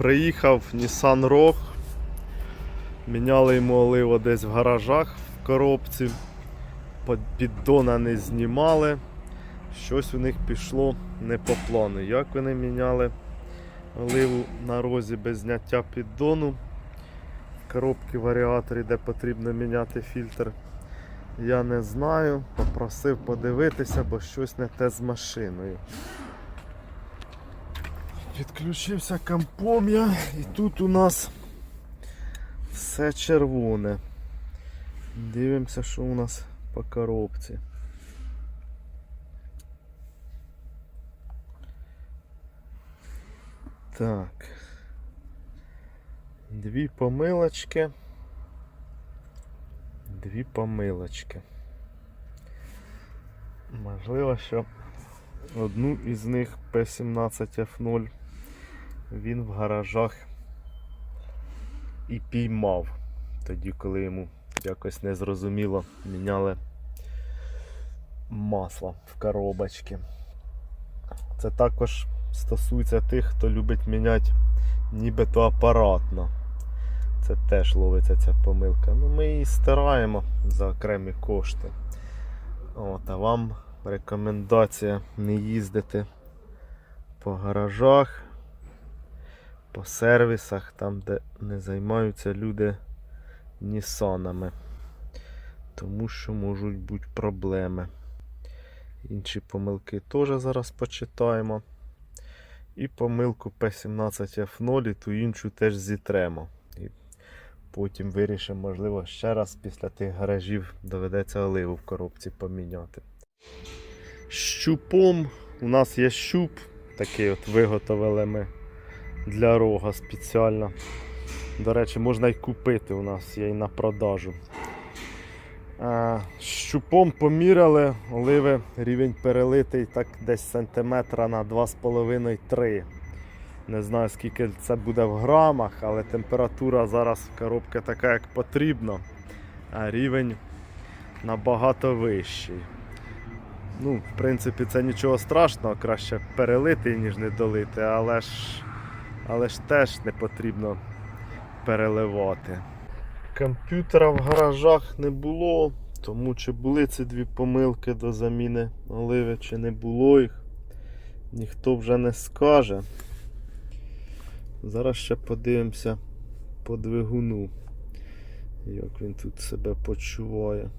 Приїхав Nissan Rogue. Міняли йому оливо десь в гаражах в коробці. Піддона не знімали. Щось у них пішло не по плану. Як вони міняли оливу на розі без зняття піддону. В варіаторі, де потрібно міняти фільтр. Я не знаю. Попросив подивитися, бо щось не те з машиною. Підключився компом і тут у нас все червоне. Дивимося, що у нас по коробці. Так. Дві помилочки. Дві помилочки. Можливо, що одну із них P17F0 він в гаражах і піймав. Тоді, коли йому якось незрозуміло міняли масло в коробочки. Це також стосується тих, хто любить міняти нібито апаратно. Це теж ловиться ця помилка. Ну, ми її стираємо за окремі кошти. От, а вам рекомендація не їздити по гаражах, по сервісах, там, де не займаються люди Нісанами. Тому що можуть бути проблеми. Інші помилки теж зараз почитаємо. І помилку P17F0 і ту іншу теж зітремо. І потім вирішимо, можливо, ще раз після тих гаражів доведеться оливу в коробці поміняти. Щупом у нас є щуп, такий от виготовили ми для рога спеціально. До речі, можна й купити у нас є і на продажу. Е, Щупом поміряли, оливи рівень перелитий так десь сантиметра на 2,5-3. Не знаю скільки це буде в грамах, але температура зараз в коробці така, як потрібно, а рівень набагато вищий. Ну, в принципі, це нічого страшного, краще перелити, ніж не долити, але ж, але ж теж не потрібно переливати. Комп'ютера в гаражах не було, тому чи були ці дві помилки до заміни оливи, чи не було їх, ніхто вже не скаже. Зараз ще подивимося по двигуну, як він тут себе почуває.